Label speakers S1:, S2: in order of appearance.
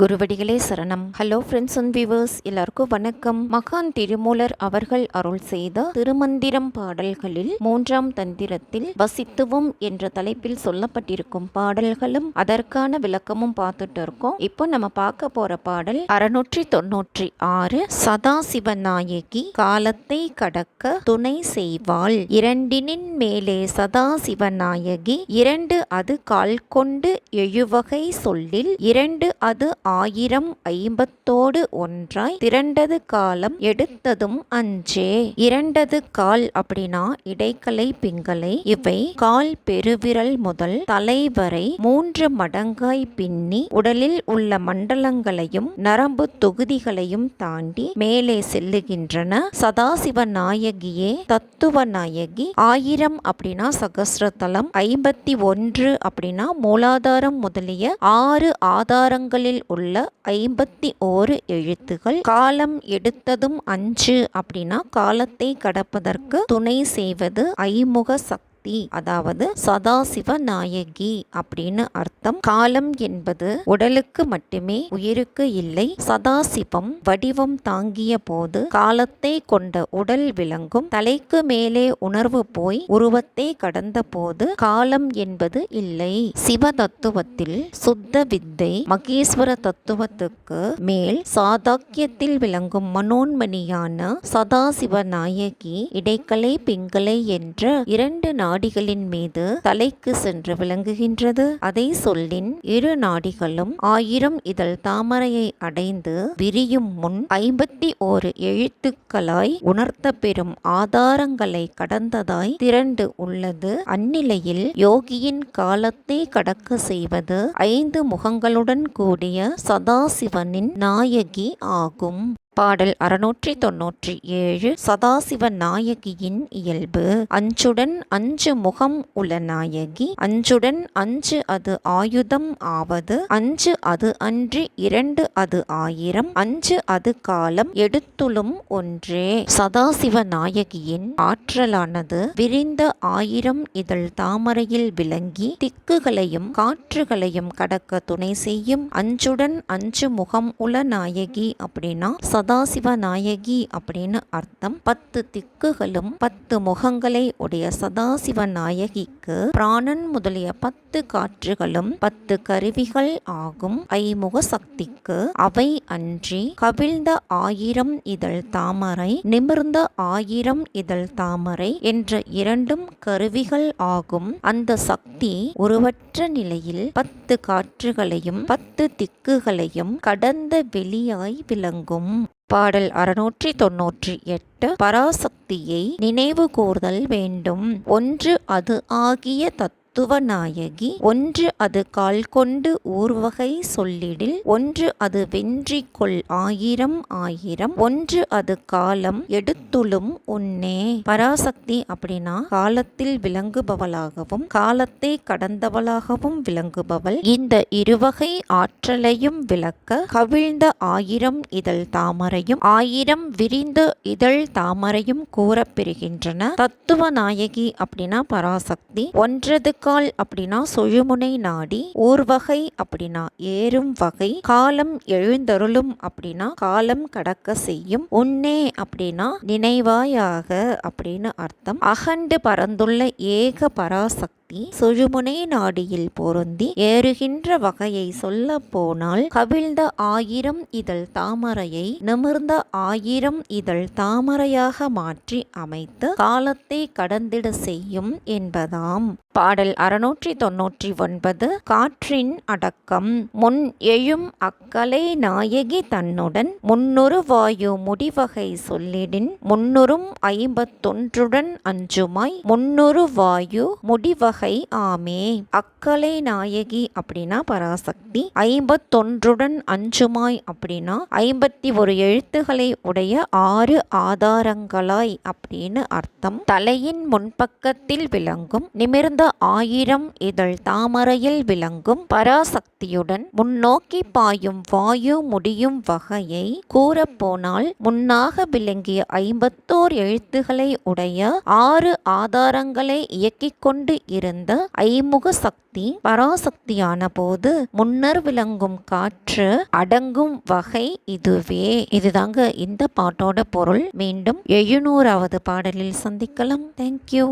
S1: குருவடிகளே சரணம். Hello friends and viewers எல்லாருக்கும் வணக்கம். மகான் திருமூலர் அவர்கள் அருள் செய்த திருமந்திரம் பாடல்களில் மூன்றாம் தந்திரத்தில் வசித்துவம் என்ற தலைப்பில் சொல்லப்பட்டிருக்கும் பாடல்களும் அதற்கான விளக்கமும் பார்த்துட்டு இருக்கோம். இப்போ நம்ம பார்க்க போற பாடல் அறுநூற்றி தொன்னூற்றி ஆறு சதாசிவ நாயகி காலத்தை கடக்க துணை செய்வாள். இரண்டினின் மேலே சதாசிவ நாயகி இரண்டு அது கால் கொண்டு எழுவகை சொல்லில் இரண்டு அது ஆயிரம் ஐம்பத்தோடு ஒன்றாய் திரண்டது காலம் எடுத்ததும் அஞ்சே இரண்டது கால் அப்படின்னா இடைக்கலை பிங்கலை இவை கால் பெருவிரல் முதல் தலைவரை மூன்று மடங்காய் பின்னி உடலில் உள்ள மண்டலங்களையும் நரம்பு தொகுதிகளையும் தாண்டி மேலே செல்லுகின்றன. சதாசிவ நாயகியே தத்துவ நாயகி. ஆயிரம் அப்படின்னா சகசிரதலம் ஐம்பத்தி ஒன்று அப்படின்னா மூலாதாரம் முதலிய ஆறு ஆதாரங்களில் உள்ள ஐம்பத்தி ஓரு எழுத்துகள். காலம் எடுத்ததும் அஞ்சு அப்படின்னா காலத்தை கடப்பதற்கு துணை செய்வது ஐமுக சக்தி அதாவது சதாசிவ நாயகி அப்படின்னு அர்த்தம். காலம் என்பது உடலுக்கு மட்டுமே உயிருக்கு இல்லை சதாசிவம் வடிவம் தாங்கிய போது காலத்தை கொண்ட உடல் விளங்கும். தலைக்கு மேலே உணர்வு போய் உருவத்தை கடந்த போது காலம் என்பது இல்லை. சிவ தத்துவத்தில் சுத்த வித்தை மகேஸ்வர தத்துவத்துக்கு மேல் சாதாக்கியத்தில் விளங்கும் மனோன்மணியான சதாசிவ நாயகி இடைக்கலை பிங்கலை என்ற இரண்டு நாள் நாடிகளின் மீது தலைக்கு சென்று விளங்குகின்றது. அதை சொல்லின் இரு நாடிகளும் ஆயிரம் இதழ் தாமரையை அடைந்து விரியும் முன் ஐம்பத்தி ஓரு எழுத்துக்களாய் உணர்த்த பெறும் ஆதாரங்களை கடந்ததாய் திரண்டு உள்ளது. அந்நிலையில் யோகியின் காலத்தை கடக்க செய்வது ஐந்து முகங்களுடன் கூடிய சதாசிவனின் நாயகி ஆகும். பாடல் அறுநூற்றி தொன்னூற்றி ஏழு சதாசிவ நாயகியின் இயல்பு. அஞ்சுடன் அஞ்சு முகம் உள்ள நாயகி அஞ்சுடன் அஞ்சு அது ஆயுதம் ஆவது அஞ்சு அது அன்றி இரண்டு அது ஆயிரம் அஞ்சு அது காலம் எடுத்துளும் ஒன்றே. சதாசிவ நாயகியின் ஆற்றலானது விரிந்த ஆயிரம் இதழ் தாமரையில் விளங்கி திக்குகளையும் காற்றுகளையும் கடக்க துணை செய்யும் அஞ்சுடன் அஞ்சு முகம் உள்ள நாயகி அப்படின்னா சதாசிவ நாயகி அப்படின்னு அர்த்தம். பத்து திக்குகளும் பத்து முகங்களை உடைய சதாசிவ நாயகிக்கு பிராணன் முதலிய பத்து காற்றுகளும் பத்து கருவிகள் ஆகும். ஐமுக சக்திக்கு அவை அன்றி கவிழ்ந்த ஆயிரம் இதழ் தாமரை நிமிர்ந்த ஆயிரம் இதழ் தாமரை என்ற இரண்டும் கருவிகள் ஆகும். அந்த சக்தி உருவற்ற நிலையில் பத்து காற்றுகளையும் பத்து திக்குகளையும் கடந்த வெளியாய் விளங்கும். பாடல் அறுநூற்றி தொன்னூற்றி எட்டு. பராசக்தியை நினைவு கூர்தல் வேண்டும். ஒன்று அது ஆகிய தத் தத்துவநாயகி. ஒன்று அது கால் கொண்டு ஊர்வகை சொல்லிடில் ஒன்று அது வென்றி கொள் ஆயிரம் ஆயிரம் ஒன்று அது காலம் எடுத்துளும் உன்னே. பராசக்தி அப்படின்னா காலத்தில் விளங்குபவளாகவும் காலத்தை கடந்தவளாகவும் விளங்குபவள். இந்த இருவகை ஆற்றலையும் விளக்க கவிழ்ந்த ஆயிரம் இதழ் தாமரையும் ஆயிரம் விரிந்த இதழ் தாமரையும் கூறப்பெறுகின்றன தத்துவ நாயகி அப்படின்னா பராசக்தி. ஒன்றது கால் அப்படின்னா சுழுமுனை நாடி ஊர்வகை அப்படின்னா ஏறும் வகை காலம் எழுந்தருளும் அப்படின்னா காலம் கடக்க செய்யும் உன்னே அப்படின்னா நினைவாயாக அப்படின்னு அர்த்தம். அகண்டு பறந்துள்ள ஏக பராசக்தி காட்டி சொழுமுனை நாடியில் பொருந்தி ஏறுகின்ற வகையை சொல்ல போனால் கவிழ்ந்த ஆயிரம் இதழ் தாமரையை நிமிர்ந்த ஆயிரம் இதழ் தாமரையாக மாற்றி அமைத்து காலத்தை கடந்திட செய்யும் என்பதாம். பாடல் அறுநூற்றி தொன்னூற்றி ஒன்பது காற்றின் அடக்கம். முன் எழும் அக்கலை நாயகி தன்னுடன் முன்னொரு வாயு முடிவகை சொல்லிடின். முன்னூறும் ஐம்பத்தொன்றுடன் அஞ்சுமாய் முன்னொரு வாயு முடிவகை வகை ஆமே. அக்கலை நாயகி அப்படின்னா பராசக்தி ஐம்பத்தொன்றுடன் அஞ்சுமாய் அப்படின்னா ஐம்பத்தி ஒரு எழுத்துக்களை உடைய ஆறு ஆதாரங்களாய் அப்படின்னு அர்த்தம். தலையின் முன்பக்கத்தில் விளங்கும் நிமிர்ந்த ஆயிரம் இதழ் தாமரையில் விளங்கும் பராசக்தியுடன் முன்னோக்கி பாயும் வாயு முடியும் வகையை கூறப்போனால் முன்னாக விளங்கிய ஐம்பத்தோர் எழுத்துக்களை உடைய ஆறு ஆதாரங்களை இயக்கிக் கொண்டு இரு இருந்த ஐமுக சக்தி பராசக்தியான போது முன்னர் விளங்கும் காற்று அடங்கும் வகை இதுவே. இதுதாங்க இந்த பாட்டோட பொருள். மீண்டும் எழுநூறாவது பாடலில் சந்திக்கலாம். தேங்க்யூ